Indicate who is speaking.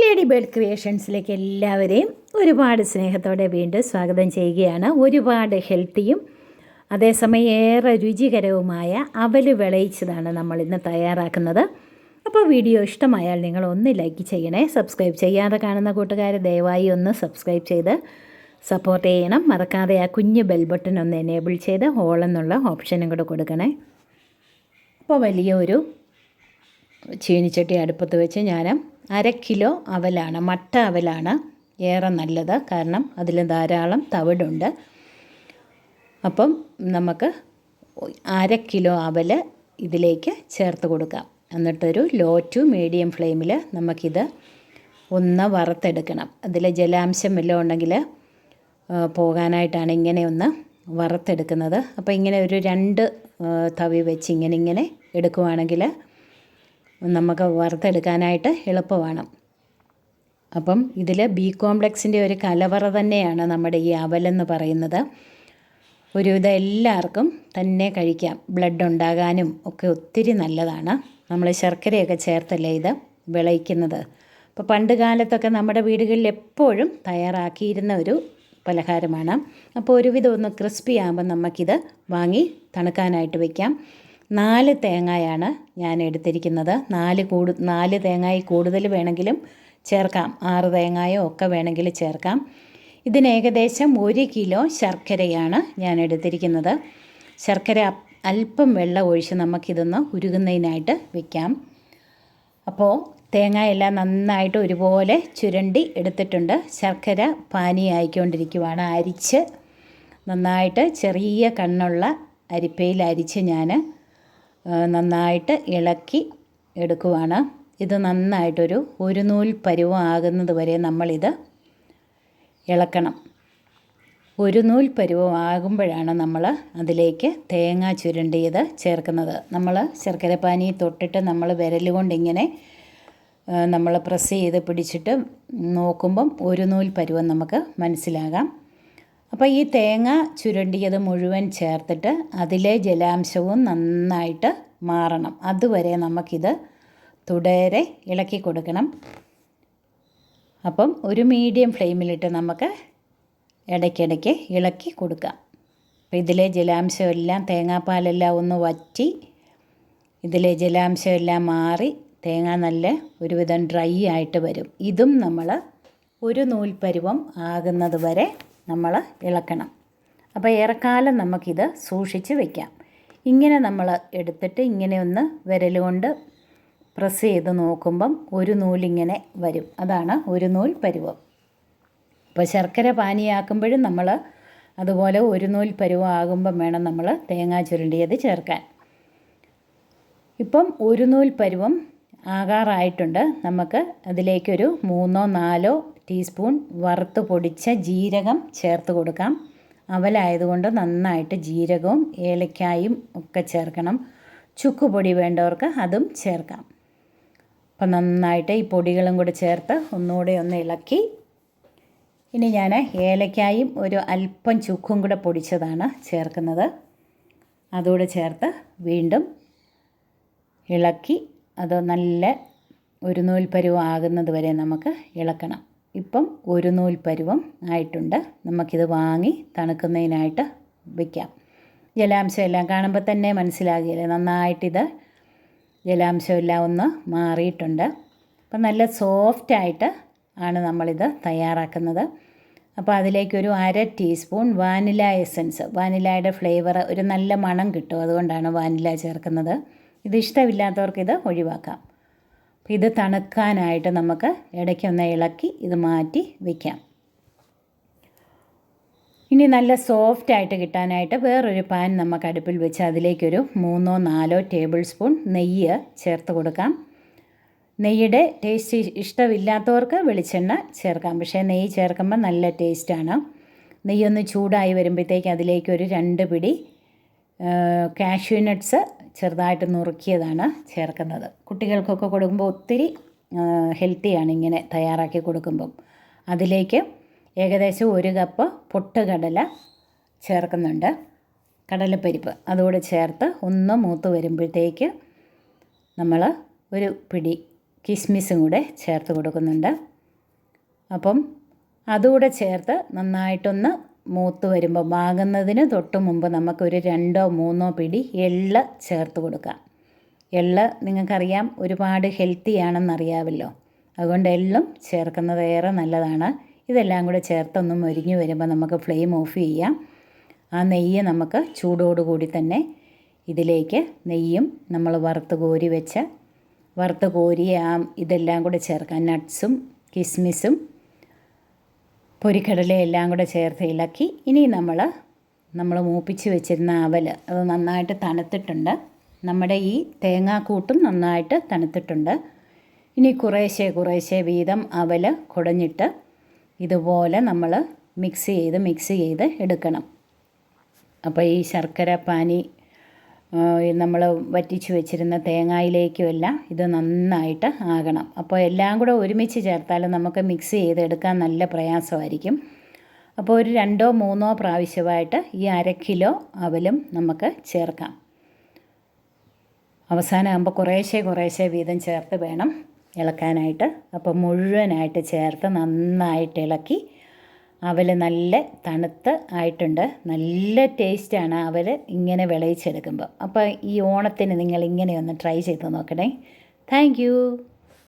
Speaker 1: Lady bird ക്രിയേഷൻസിലേക്ക് എല്ലാവരെയും ഒരുപാട് സ്നേഹത്തോടെ വീണ്ടും സ്വാഗതം ചെയ്യുകയാണ്. ഒരുപാട് ഹെൽത്തിയും അതേസമയം ഏറെ രുചികരവുമായ അവൽ വിളയിച്ചതാണ് നമ്മൾ ഇന്ന് തയ്യാറാക്കുന്നത്. അപ്പോൾ വീഡിയോ ഇഷ്ടമായാൽ നിങ്ങൾ ഒന്ന് ലൈക്ക് ചെയ്യണേ സബ്സ്ക്രൈബ് ചെയ്യാതെ കാണുന്ന കൂട്ടുകാർ ദയവായി ഒന്ന് സബ്സ്ക്രൈബ് ചെയ്ത് സപ്പോർട്ട് ചെയ്യണം. മറക്കാതെ ആ കുഞ്ഞ് ബെൽ ബട്ടൺ ഒന്ന് എനേബിൾ ചെയ്ത് ഹോൾ എന്നുള്ള ഓപ്ഷനും കൂടെ കൊടുക്കണേ. അപ്പോൾ വലിയൊരു ചീനിച്ചട്ടി അടുപ്പത്ത് വെച്ച് ഞാൻ അര കിലോ അവലാണ് മട്ട അവലാണ് ഏറെ നല്ലത്. കാരണം അതിൽ ധാരാളം തവിടുണ്ട്. അപ്പം നമുക്ക് അര കിലോ അവൽ ഇതിലേക്ക് ചേർത്ത് കൊടുക്കാം. എന്നിട്ടൊരു ലോ ടു മീഡിയം ഫ്ലെയിമിൽ നമുക്കിത് ഒന്ന് വറുത്തെടുക്കണം. അതിൽ ജലാംശം വല്ലതും ഉണ്ടെങ്കിൽ പോകാനായിട്ടാണ് ഇങ്ങനെ ഒന്ന് വറുത്തെടുക്കുന്നത്. അപ്പോൾ ഇങ്ങനെ ഒരു രണ്ട് തവി വെച്ച് ഇങ്ങനെ ഇങ്ങനെ എടുക്കുവാണെങ്കിൽ നമുക്ക് വറുത്തെടുക്കാനായിട്ട് എളുപ്പമാണ്. അപ്പം ഇതിൽ ബി കോംപ്ലക്സിന്റെ ഒരു കലവറ തന്നെയാണ് നമ്മുടെ ഈ അവലെന്ന് പറയുന്നത്. ഒരുവിധം എല്ലാവർക്കും തന്നെ കഴിക്കാം. ബ്ലഡ് ഉണ്ടാകാനും ഒക്കെ ഒത്തിരി നല്ലതാണ്. നമ്മൾ ശർക്കരയൊക്കെ ചേർത്തല്ലേ ഇത് വിളയിക്കുന്നത്? അപ്പോൾ പണ്ട് കാലത്തൊക്കെ നമ്മുടെ വീടുകളിൽ എപ്പോഴും തയ്യാറാക്കിയിരുന്ന ഒരു പലഹാരമാണ്. അപ്പോൾ ഒരുവിധം ഒന്ന് ക്രിസ്പി ആകുമ്പോൾ നമുക്കിത് വാങ്ങി തണുക്കാനായിട്ട് വെക്കാം. നാല് തേങ്ങയാണ് ഞാൻ എടുത്തിരിക്കുന്നത്. നാല് കൂടു നാല് തേങ്ങായി കൂടുതൽ വേണമെങ്കിലും ചേർക്കാം. ആറ് തേങ്ങായോ ഒക്കെ വേണമെങ്കിൽ ചേർക്കാം. ഇതിന് ഏകദേശം ഒരു കിലോ ശർക്കരയാണ് ഞാൻ എടുത്തിരിക്കുന്നത്. ശർക്കര അല്പം വെള്ളം ഒഴിച്ച് നമുക്കിതൊന്ന് ഉരുകുന്നതിനായിട്ട് വെക്കാം. അപ്പോൾ തേങ്ങയെല്ലാം നന്നായിട്ട് ഒരുപോലെ ചുരണ്ടി എടുത്തിട്ടുണ്ട്. ശർക്കര പാനിയായിക്കൊണ്ടിരിക്കുവാണ് അരിച്ച് നന്നായിട്ട് ചെറിയ കണ്ണുള്ള അരിപ്പയിൽ അരിച്ച് ഞാൻ നന്നായിട്ട് ഇളക്കി എടുക്കുവാണ്. ഇത് നന്നായിട്ടൊരു ഒരു നൂൽ പരുവം ആകുന്നത് വരെ നമ്മളിത് ഇളക്കണം. ഒരു നൂൽ പരുവം ആകുമ്പോഴാണ് നമ്മൾ അതിലേക്ക് തേങ്ങ ചുരണ്ടിയത് ചേർക്കുന്നത്. നമ്മൾ ശർക്കരപ്പാനി തൊട്ടിട്ട് നമ്മൾ വിരൽ കൊണ്ടിങ്ങനെ നമ്മൾ പ്രസ് ചെയ്ത് പിടിച്ചിട്ട് നോക്കുമ്പം ഒരു നൂൽ പരുവം നമുക്ക് മനസ്സിലാകാം. അപ്പോൾ ഈ തേങ്ങ ചുരണ്ടിയത് മുഴുവൻ ചേർത്തിട്ട് അതിലെ ജലാംശവും നന്നായിട്ട് മാറണം. അതുവരെ നമുക്കിത് തുടരെ ഇളക്കി കൊടുക്കണം. അപ്പം ഒരു മീഡിയം ഫ്ലെയിമിലിട്ട് നമുക്ക് ഇടയ്ക്കിടയ്ക്ക് ഇളക്കി കൊടുക്കാം. അപ്പോൾ ഇതിലെ ജലാംശം എല്ലാം തേങ്ങാപ്പാലെല്ലാം ഒന്ന് വറ്റി ഇതിലെ ജലാംശം എല്ലാം മാറി തേങ്ങ നല്ല ഒരുവിധം ഡ്രൈ ആയിട്ട് വരും. ഇതും നമ്മൾ ഒരു നൂൽപ്പരുവം ആകുന്നത് വരെ നമ്മൾ ഇളക്കണം. അപ്പോൾ ഏറെക്കാലം നമുക്കിത് സൂക്ഷിച്ച് വയ്ക്കാം ഇങ്ങനെ നമ്മൾ എടുത്തിട്ട് ഇങ്ങനെ ഒന്ന് വിരൽ കൊണ്ട് പ്രസ് ചെയ്ത് നോക്കുമ്പം ഒരു നൂലിങ്ങനെ വരും. അതാണ് ഒരു നൂൽ പരുവം. ഇപ്പോൾ ശർക്കര പാനിയാക്കുമ്പോഴും നമ്മൾ അതുപോലെ ഒരു നൂൽ പരുവം ആകുമ്പം വേണം നമ്മൾ തേങ്ങാ ചുരുണ്ടിയത് ചേർക്കാൻ. ഇപ്പം ഒരു നൂൽ പരുവം ആകാറായിട്ടുണ്ട്. നമുക്ക് അതിലേക്കൊരു മൂന്നോ നാലോ ടീസ്പൂൺ വറുത്ത് പൊടിച്ച ജീരകം ചേർത്ത് കൊടുക്കാം. അവലായതുകൊണ്ട് നന്നായിട്ട് ജീരകവും ഏലക്കായും ഒക്കെ ചേർക്കണം. ചുക്ക് പൊടി വേണ്ടവർക്ക് അതും ചേർക്കാം. അപ്പം നന്നായിട്ട് ഈ പൊടികളും കൂടി ചേർത്ത് ഒന്നുകൂടെ ഒന്ന് ഇളക്കി. ഇനി ഞാൻ ഏലക്കായും ഒരു അല്പം ചുക്കും കൂടെ പൊടിച്ചതാണ് ചേർക്കുന്നത്. അതുകൂടെ ചേർത്ത് വീണ്ടും ഇളക്കി അത് നല്ല ഒരു നൂൽ പരുവം ആകുന്നത് വരെ നമുക്ക് ഇളക്കണം. ഇപ്പം ഒരു നൂൽ പരുവം ആയിട്ടുണ്ട്. നമുക്കിത് വാങ്ങി തണുക്കുന്നതിനായിട്ട് വയ്ക്കാം ജലാംശം എല്ലാം കാണുമ്പോൾ തന്നെ മനസ്സിലാകില്ലേ? നന്നായിട്ടിത് ജലാംശം എല്ലാം ഒന്ന് മാറിയിട്ടുണ്ട്. അപ്പം നല്ല സോഫ്റ്റായിട്ട് ആണ് നമ്മളിത് തയ്യാറാക്കുന്നത്. അപ്പോൾ അതിലേക്കൊരു അര ടീസ്പൂൺ വാനില എസൻസ്. വാനിലയുടെ ഫ്ലേവർ ഒരു നല്ല മണം കിട്ടും. അതുകൊണ്ടാണ് വാനില ചേർക്കുന്നത്. ഇത് ഇഷ്ടമില്ലാത്തവർക്ക് ഇത് ഒഴിവാക്കാം ഇത് തണുക്കാനായിട്ട് നമുക്ക് ഇടയ്ക്കൊന്ന് ഇളക്കി ഇത് മാറ്റി വയ്ക്കാം ഇനി നല്ല സോഫ്റ്റായിട്ട് കിട്ടാനായിട്ട് വേറൊരു പാൻ നമുക്ക് അടുപ്പിൽ വെച്ച് അതിലേക്കൊരു മൂന്നോ നാലോ ടേബിൾ സ്പൂൺ നെയ്യ് ചേർത്ത് കൊടുക്കാം. നെയ്യുടെ ടേസ്റ്റ് ഇഷ്ടമില്ലാത്തവർക്ക് വെളിച്ചെണ്ണ ചേർക്കാം. പക്ഷേ നെയ്യ് ചേർക്കുമ്പോൾ നല്ല ടേസ്റ്റാണ്. നെയ്യൊന്ന് ചൂടായി വരുമ്പോഴത്തേക്ക് അതിലേക്കൊരു രണ്ട് പിടി കാഷ്യൂ നട്ട്സ് ചെറുതായിട്ട് നുറുക്കിയതാണ് ചേർക്കുന്നത്. കുട്ടികൾക്കൊക്കെ കൊടുക്കുമ്പോൾ ഒത്തിരി ഹെൽത്തിയാണ് ഇങ്ങനെ തയ്യാറാക്കി കൊടുക്കുമ്പം. അതിലേക്ക് ഏകദേശം ഒരു കപ്പ് പൊട്ടുകടല ചേർക്കുന്നുണ്ട്. കടലപ്പരിപ്പ് അതുകൂടെ ചേർത്ത് ഒന്ന് മൂത്ത് വരുമ്പോഴത്തേക്ക് നമ്മൾ ഒരു പിടി കിസ്മിസും കൂടെ ചേർത്ത് കൊടുക്കുന്നുണ്ട്. അപ്പം അതുകൂടെ ചേർത്ത് നന്നായിട്ടൊന്ന് മൂത്ത് വരുമ്പോൾ വാങ്ങുന്നതിന് തൊട്ട് മുമ്പ് നമുക്കൊരു രണ്ടോ മൂന്നോ പിടി എള്ള് ചേർത്ത് കൊടുക്കാം. എള്ള് നിങ്ങൾക്കറിയാം ഒരുപാട് ഹെൽത്തി ആണെന്നറിയാമല്ലോ അതുകൊണ്ട് എള്ളും ചേർക്കുന്നത് ഏറെ നല്ലതാണ്. ഇതെല്ലാം കൂടെ ചേർത്തൊന്നും മൊരിഞ്ഞു വരുമ്പോൾ നമുക്ക് ഫ്ലെയിം ഓഫ് ചെയ്യാം. ആ നെയ്യ് നമുക്ക് ചൂടോടുകൂടി തന്നെ ഇതിലേക്ക് നെയ്യും നമ്മൾ വറുത്ത് കോരി വെച്ച വറുത്ത് കോരിയ ആ ഇതെല്ലാം കൂടെ ചേർക്കാം. നട്ട്സും കിസ്മിസും പൊരിക്കടലയെല്ലാം കൂടെ ചേർത്ത് ഇളക്കി. ഇനി നമ്മൾ നമ്മൾ മൂപ്പിച്ച് വെച്ചിരുന്ന അവൽ അത് നന്നായിട്ട് തണുത്തിട്ടുണ്ട്. നമ്മുടെ ഈ തേങ്ങാക്കൂട്ടും നന്നായിട്ട് തണുത്തിട്ടുണ്ട്. ഇനി കുറേശ്ശെ കുറേശ്ശെ വീതം അവൽ കുടഞ്ഞിട്ട് ഇതുപോലെ നമ്മൾ മിക്സ് ചെയ്ത് മിക്സ് ചെയ്ത് എടുക്കണം. അപ്പോൾ ഈ ശർക്കര പാനി നമ്മൾ വറ്റിച്ച് വെച്ചിരുന്ന തേങ്ങായിലേക്കും എല്ലാം ഇത് നന്നായിട്ട് ആകണം. അപ്പോൾ എല്ലാം കൂടെ ഒരുമിച്ച് ചേർത്താൽ നമുക്ക് മിക്സ് ചെയ്തെടുക്കാൻ നല്ല പ്രയാസമായിരിക്കും. അപ്പോൾ ഒരു രണ്ടോ മൂന്നോ പ്രാവശ്യമായിട്ട് ഈ അര കിലോ അവലും നമുക്ക് ചേർക്കാം. അവസാനമാകുമ്പോൾ കുറേശ്ശെ കുറേശ്ശെ വീതം ചേർത്ത് വേണം ഇളക്കാനായിട്ട്. അപ്പോൾ മുഴുവനായിട്ട് ചേർത്ത് നന്നായിട്ട് ഇളക്കി അവൽ നല്ല തണുത്ത് ആയിട്ടുണ്ട്. നല്ല ടേസ്റ്റാണ് അവൽ ഇങ്ങനെ വിളയിച്ചെടുക്കുമ്പോൾ അപ്പോൾ ഈ ഓണത്തിന് നിങ്ങൾ ഇങ്ങനെ ഒന്ന് ട്രൈ ചെയ്ത് നോക്കണേ. താങ്ക്